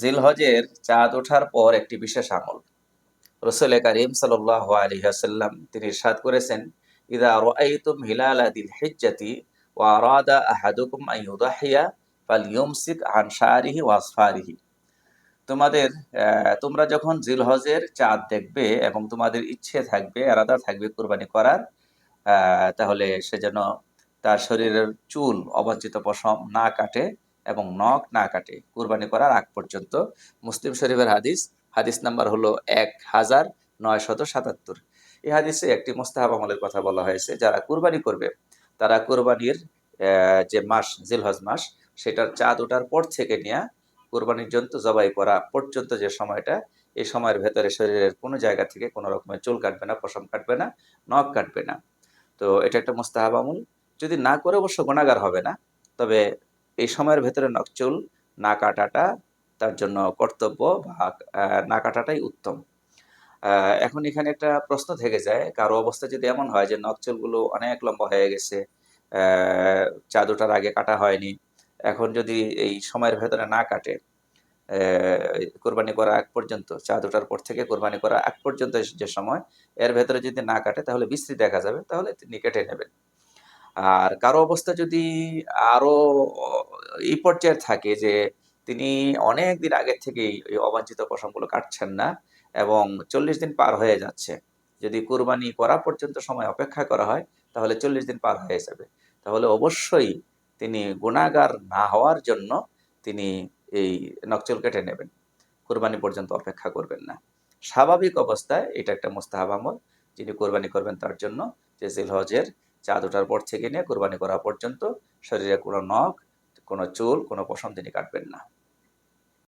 জিলহজের চাঁদ ওঠার পর একটি বিশেষ আমল। রসুল করিম সাল্লাহ আলহিহাসাল্লাম তিনি ইরশাদ করেছেন, ইদা রাআইতুম হিলালা দিল হিজ্জাতি ওয়া আরাদা আহাদুকুম আন ইউদাহিয়া ফালইউমসিক আন শারিহি ওয়া আসফারিহি। তোমাদের তোমরা যখন জিলহজের চাঁদ দেখবে এবং তোমাদের ইচ্ছে থাকবে আলাদা থাকবে কুরবানি করার তাহলে সে যেন তার শরীরের চুল অবাঞ্ছিত পশম না কাটে এবং নখ না কাটে। কুরবানি করার আগ পর্যন্ত মুসলিম শরীফের হাদিস হাদিস নাম্বার হলো এক হাজার নয়শত সাতাত্তর। এই হাদিসে একটি মোস্তাহাব আমলের কথা বলা হয়েছে, যারা কুরবানি করবে, তারা কুরবানির যে মাস, জিলহজ মাস, সেটার চাঁদ ওঠার পর থেকে নিয়ে কুরবানির জন্তু জবাই করা পর্যন্ত যে সময়টা, এই সময়ের ভেতরে শরীরের কোনো জায়গা থেকে কোনো রকমের চুল কাটবে না, পশম কাটবে না, নখ কাটবে না। তো এটা একটা মোস্তাহাব আমল। যদি না করে অবশ্য গুণাগার হবে না, তবে এই সময়ের ভেতরে নখ চুল না কাটাটা তার জন্য কর্তব্য বা না কাটাটাই উত্তম। এখন এখানে একটা প্রশ্ন থেকে যায় কারও অবস্থা যদি এমন হয় যে নখ চুলগুলো অনেক লম্বা হয়ে গেছে আহ, চাঁদ ওঠার আগে কাটা হয়নি এখন যদি এই সময়ের ভেতরে না কাটে কোরবানি করা আগ পর্যন্ত চাঁদ ওঠার পর থেকে কোরবানি করা আগ পর্যন্ত যে সময় এর ভেতরে যদি না কাটে তাহলে বিশ্রী দেখা যাবে তাহলে তিনি কেটে নেবেন। আর কারও অবস্থা যদি আরও, এই পর্যায়ে থাকে যে তিনি অনেক দিন আগের থেকেই এই অবাঞ্ছিত পশমগুলো কাটছেন না এবং চল্লিশ দিন পার হয়ে যাচ্ছে। যদি কুরবানি করা পর্যন্ত সময় অপেক্ষা করা হয়, তাহলে চল্লিশ দিন পার হয়ে যাবে। তাহলে অবশ্যই তিনি গুণাগার না হওয়ার জন্য তিনি এই নকচল কেটে নেবেন। কুরবানি পর্যন্ত অপেক্ষা করবেন না। স্বাভাবিক অবস্থায় এটা একটা মোস্তাহাব আমল। যিনি কোরবানি করবেন তার জন্য যে জিলহজের চাঁদ ওঠার পর থেকে নিয়ে কোরবানি করা পর্যন্ত শরীরে কোনো নখ, কোনো চুল, কোনো পশম তিনি কাটবেন না।